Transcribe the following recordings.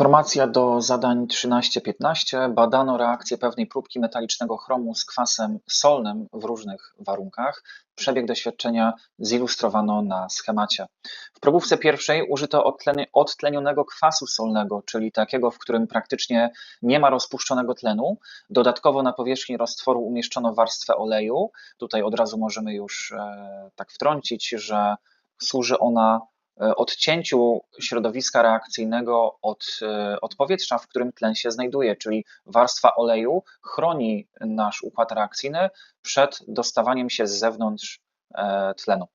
Informacja do zadań 13-15. Badano reakcję pewnej próbki metalicznego chromu z kwasem solnym w różnych warunkach. Przebieg doświadczenia zilustrowano na schemacie. W probówce pierwszej użyto odtleni- odtlenionego kwasu solnego, czyli takiego, w którym praktycznie nie ma rozpuszczonego tlenu. Dodatkowo na powierzchni roztworu umieszczono warstwę oleju. Tutaj od razu możemy już e, tak wtrącić, że służy ona odcięciu środowiska reakcyjnego od, e, od powietrza, w którym tlen się znajduje, czyli warstwa oleju chroni nasz układ reakcyjny przed dostawaniem się z zewnątrz e, tlenu.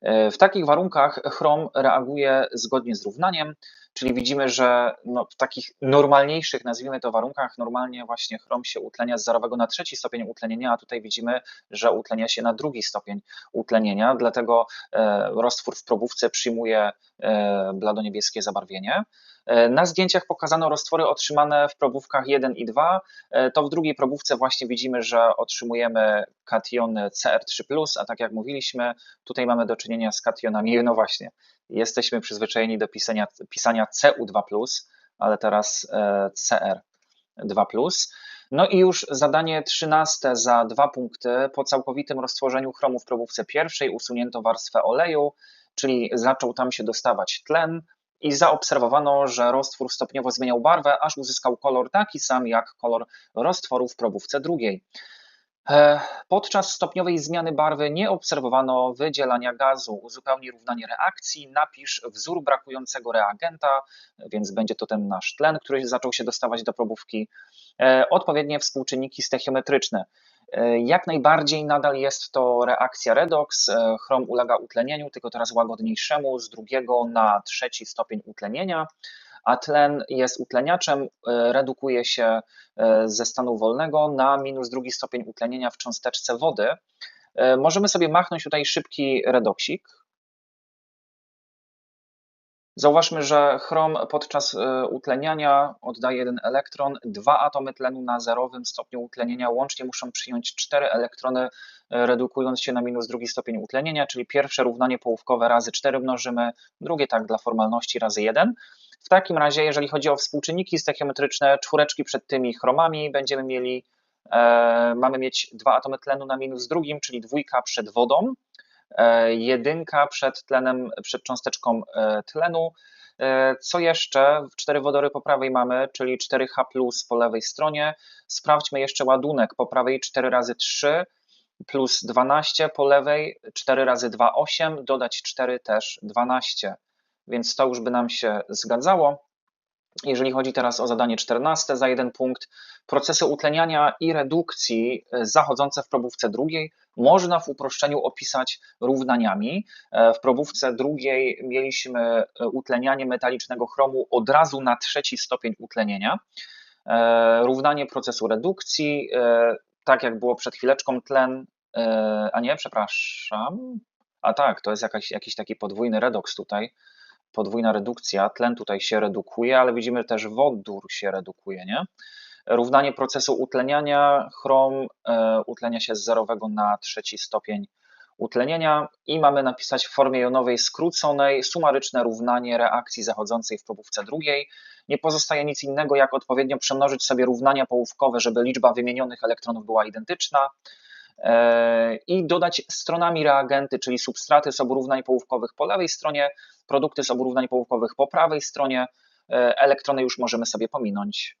E, W takich warunkach chrom reaguje zgodnie z równaniem, czyli widzimy, że no, w takich normalniejszych, nazwijmy to warunkach, normalnie właśnie chrom się utlenia z zerowego na trzeci stopień utlenienia, a tutaj widzimy, że utlenia się na drugi stopień utlenienia, dlatego e, roztwór w probówce przyjmuje e, bladoniebieskie zabarwienie. E, Na zdjęciach pokazano roztwory otrzymane w probówkach 1 i 2. E, To w drugiej probówce właśnie widzimy, że otrzymujemy kationy CR3+, a tak jak mówiliśmy, tutaj mamy do czynienia z kationami, no właśnie, jesteśmy przyzwyczajeni do pisania, pisania CU2+, ale teraz e, CR2+. No i już zadanie trzynaste za dwa punkty. Po całkowitym roztworzeniu chromu w probówce pierwszej usunięto warstwę oleju, czyli zaczął tam się dostawać tlen i zaobserwowano, że roztwór stopniowo zmieniał barwę, aż uzyskał kolor taki sam jak kolor roztworu w probówce drugiej. E, Podczas stopniowej zmiany barwy nie obserwowano wydzielania gazu. Uzupełnij równanie reakcji, napisz wzór brakującego reagenta, więc będzie to ten nasz tlen, który zaczął się dostawać do probówki. E, Odpowiednie współczynniki stechiometryczne. E, Jak najbardziej nadal jest to reakcja redox. Chrom ulega utlenieniu, tylko teraz łagodniejszemu, z drugiego na trzeci stopień utlenienia a tlen jest utleniaczem, e, redukuje się e, ze stanu wolnego na minus drugi stopień utlenienia w cząsteczce wody. E, Możemy sobie machnąć tutaj szybki redoksik. Zauważmy, że chrom podczas utleniania oddaje jeden elektron, dwa atomy tlenu na zerowym stopniu utlenienia łącznie muszą przyjąć cztery elektrony, redukując się na minus drugi stopień utlenienia, czyli pierwsze równanie połówkowe razy 4 mnożymy, drugie tak dla formalności razy 1. W takim razie, jeżeli chodzi o współczynniki stechiometryczne, czwóreczki przed tymi chromami będziemy mieli, e, mamy mieć dwa atomy tlenu na minus drugim, czyli dwójka przed wodą, e, jedynka przed tlenem, przed cząsteczką e, tlenu. E, Co jeszcze? Cztery wodory po prawej mamy, czyli 4H po lewej stronie. Sprawdźmy jeszcze ładunek po prawej 4 razy 3 plus 12 po lewej, 4 razy 2 8, dodać 4 też 12 więc to już by nam się zgadzało. Jeżeli chodzi teraz o zadanie 14 za jeden punkt, procesy utleniania i redukcji e, zachodzące w probówce drugiej można w uproszczeniu opisać równaniami. E, W probówce drugiej mieliśmy e, utlenianie metalicznego chromu od razu na trzeci stopień utlenienia. Równanie procesu redukcji, tak jak było przed chwileczką, tlen, a nie, przepraszam, a tak, to jest jakaś, jakiś taki podwójny redoks tutaj podwójna redukcja, tlen tutaj się redukuje, ale widzimy też wodór się redukuje, nie? Równanie procesu utleniania, chrom e, utlenia się z zerowego na trzeci stopień utlenienia i mamy napisać w formie jonowej skróconej sumaryczne równanie reakcji zachodzącej w probówce drugiej. Nie pozostaje nic innego, jak odpowiednio przemnożyć sobie równania połówkowe, żeby liczba wymienionych elektronów była identyczna i dodać stronami reagenty, czyli substraty z obu równań połówkowych po lewej stronie, produkty z obu równań połówkowych po prawej stronie. E, Elektrony już możemy sobie pominąć.